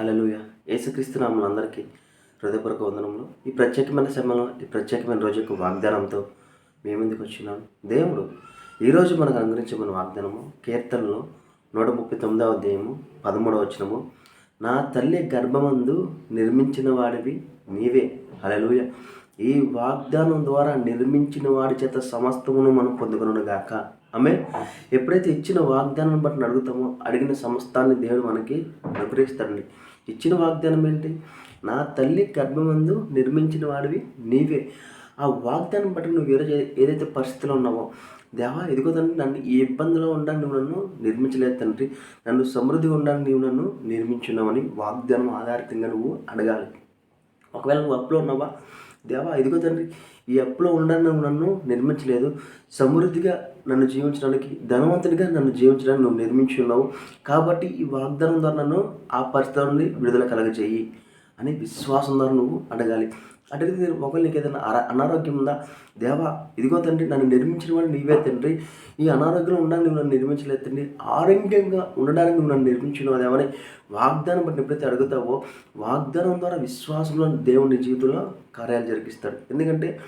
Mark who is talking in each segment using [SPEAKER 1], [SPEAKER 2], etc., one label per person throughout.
[SPEAKER 1] అలలుయ యేసుక్రీస్తు నామములు అందరికీ హృదయపూర్వక వందనములు. ఈ ప్రత్యేకమైన సమయంలో ఈ ప్రత్యేకమైన రోజు యొక్క వాగ్దానంతో మీ ముందుకు వచ్చినాను దేవుడు ఈరోజు మనకు అనుగ్రహించే వాగ్దానము కీర్తనలో నూట ముప్పై తొమ్మిదవ అధ్యాయము పదమూడవ వచనము నా తల్లి గర్భమందు నిర్మించిన వాడివి నీవే. అలలుయ ఈ వాగ్దానం ద్వారా నిర్మించిన వాడి చేత సమస్తమును మనం పొందుకును గాక ఆమె ఎప్పుడైతే ఇచ్చిన వాగ్దానం బట్టి అడుగుతామో అడిగిన సమస్తాన్ని దేవుడు మనకి అనుగ్రహిస్తాడండి. ఇచ్చిన వాగ్దానం ఏంటి? నా తల్లి గర్భమందు నిర్మించిన వాడివి నీవే. ఆ వాగ్దానం బట్టి నువ్వు ఈరోజు ఏదైతే పరిస్థితిలో ఉన్నావో దేవా ఇదిగో తండ్రి నన్ను ఈ ఇబ్బందిలో ఉండడానికి నువ్వు నన్ను నిర్మించలేదు తండ్రి. నన్ను సమృద్ధిగా ఉండడానికి నీవు నన్ను నిర్మించున్నావని వాగ్దానం ఆధారితంగా నువ్వు అడగాలి. ఒకవేళ నువ్వు అప్పులో ఉన్నావా? దేవా ఇదిగో తండ్రి ఈ అప్పులో ఉండడం నన్ను నిర్మించలేదు. సమృద్ధిగా నన్ను జీవించడానికి ధనవంతుడిగా నన్ను జీవించడానికి నువ్వు నిర్మించి ఉన్నావు. కాబట్టి ఈ వాగ్దానం ద్వారా నన్ను ఆ పరిస్థితి నుండి విడుదల కలగజేయి అని విశ్వాసం ద్వారా నువ్వు అడగాలి. అడిగితే ఒకవేళ నీకు ఏదైనా అర అనారోగ్యం ఉందా? దేవా ఇదిగో తండ్రి నన్ను నిర్మించిన వాడు నీవే తండ్రి. ఈ అనారోగ్యంలో ఉండడానికి నువ్వు నన్ను నిర్మించలేదు తండ్రి. ఆరోగ్యంగా ఉండడానికి నువ్వు నన్ను నిర్మించినావు దేవని వాగ్దానం బట్టి ఎప్పుడైతే అడుగుతావో వాగ్దానం ద్వారా విశ్వాసంలో దేవుని జీవితంలో కార్యాలు జరిగిస్తాడు. ఎందుకంటే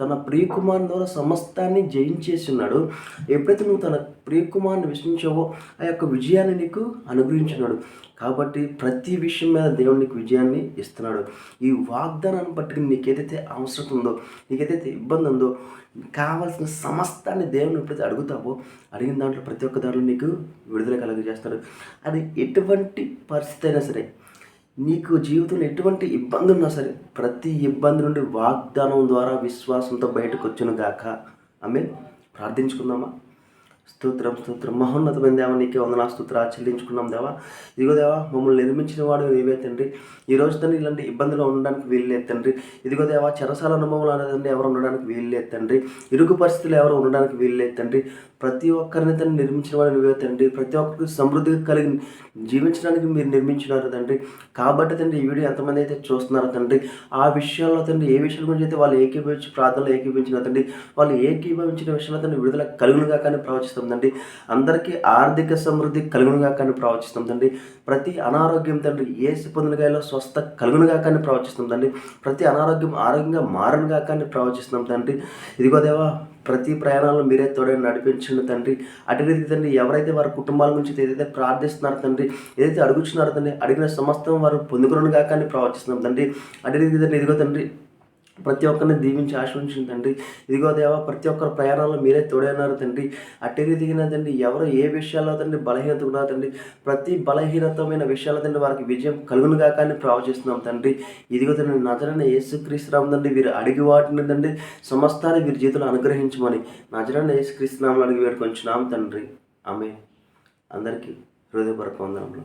[SPEAKER 1] తన ప్రియకుమారుని ద్వారా సమస్తాన్ని జయించేసి ఉన్నాడు. ఎప్పుడైతే నువ్వు తన ప్రియకుమారుని విశ్వించావో ఆ యొక్క విజయాన్ని నీకు అనుగ్రహించున్నాడు కాబట్టి ప్రతి విషయం మీద దేవుడు నీకు విజయాన్ని ఇస్తున్నాడు. ఈ వాగ్దానాన్ని బట్టి నీకు ఏదైతే అవసరం ఉందో నీకేదైతే ఇబ్బంది ఉందో కావాల్సిన సమస్తాన్ని దేవుని ఎప్పుడైతే అడుగుతావో అడిగిన దాంట్లో ప్రతి ఒక్క దాంట్లో నీకు విడుదల కలుగజేస్తాడు. అది ఎటువంటి పరిస్థితి అయినా సరే నీకు జీవితంలో ఎటువంటి ఇబ్బంది ఉన్నా సరే ప్రతి ఇబ్బంది నుండి వాగ్దానం ద్వారా విశ్వాసంతో బయటకు వచ్చును గాక. ఆమె ప్రార్థించుకుందామా? స్తోత్రం స్తోత్రం. మహోన్నతమైన దేవ నీకే వందనా స్తోత్ర చెల్లించుకున్నాం దేవా. ఇదిగో దేవా మమ్మల్ని నిర్మించిన వాడు నీవే తండ్రి. ఈ రోజు తండ్రి ఇలాంటి ఇబ్బందులు ఉండడానికి వీల్లేదు తండ్రి. ఇదిగో దేవా చెరసాల అనుభవం అనేదండి ఎవరు ఉండడానికి వీల్లేదు తండ్రి. ఇరుగు పరిస్థితులు ఎవరు ఉండడానికి వీల్లేదు తండ్రి. ప్రతి ఒక్కరిని తండ్రి నిర్మించిన వాడు నువ్వే తండ్రి. ప్రతి ఒక్కరికి సమృద్ధిగా కలిగి జీవించడానికి మీరు నిర్మించినారు తండ్రి. కాబట్టి తండ్రి ఈ వీడియో ఎంతమంది అయితే చూస్తున్నారు తండ్రి ఆ విషయాల్లో తండ్రి ఏ విషయాల గురించి అయితే వాళ్ళు ఏకీభవించి ప్రార్థనలు ఏకీభవించిన తండ్రి వాళ్ళు ఏకీభవించిన విషయంలో తండ్రి విడుదల కలుగునుగా కానీ ప్రవచిస్తాం తండ్రి అందరికీ ఆర్థిక సమృద్ధి కలుగునుగా కానీ ప్రవచిస్తాం తండ్రి ప్రతి అనారోగ్యం తండ్రి ఏ పొందినగాయలో స్వస్థ కలుగునుగా కానీ ప్రవచిస్తాం తండ్రి ప్రతి అనారోగ్యం ఆరోగ్యంగా మారనుగా కానీ ప్రవచిస్తున్నాం తండ్రి ఇదిగో దేవా ప్రతి ప్రయాణాలను మీరే తోడే నడిపించండి తండ్రి. అటు రీతి తండ్రి ఎవరైతే వారి కుటుంబాల గురించి ఏదైతే ప్రార్థిస్తున్నారో తండ్రి ఏదైతే అడుగుచున్నారు తండ్రి అడిగిన సమస్తం వారు పొందుకునుగా కానీ ప్రవచిస్తున్నాం తండ్రి అటు రీతి తండ్రి ఇదిగో తండ్రి ప్రతి ఒక్కరిని దీవించి ఆశ్రయించింది తండ్రి. ఇదిగో దేవా ప్రతి ఒక్కరి ప్రయాణంలో మీరే తోడైనారు తండ్రి. అట్టి దిగిన తండ్రి ఎవరు ఏ విషయాల్లో తండ్రి బలహీనత ఉన్నారు తండ్రి. ప్రతి బలహీనతమైన విషయాల తండ్రి వారికి విజయం కలుగునుగా కానీ ప్రవచిస్తున్నాం తండ్రి. ఇదిగో తండ్రి నజరైన యేసుక్రీస్తురామ్ తండ్రి వీరు అడిగి వాటిని తండ్రి. సమస్తాన్ని వీరి జీవితంలో అనుగ్రహించమని నజరైన యేసుక్రీస్తునామలు అడిగి వేడుకొంచున్నాం తండ్రి. ఆమె అందరికీ హృదయపరకు వందనములు.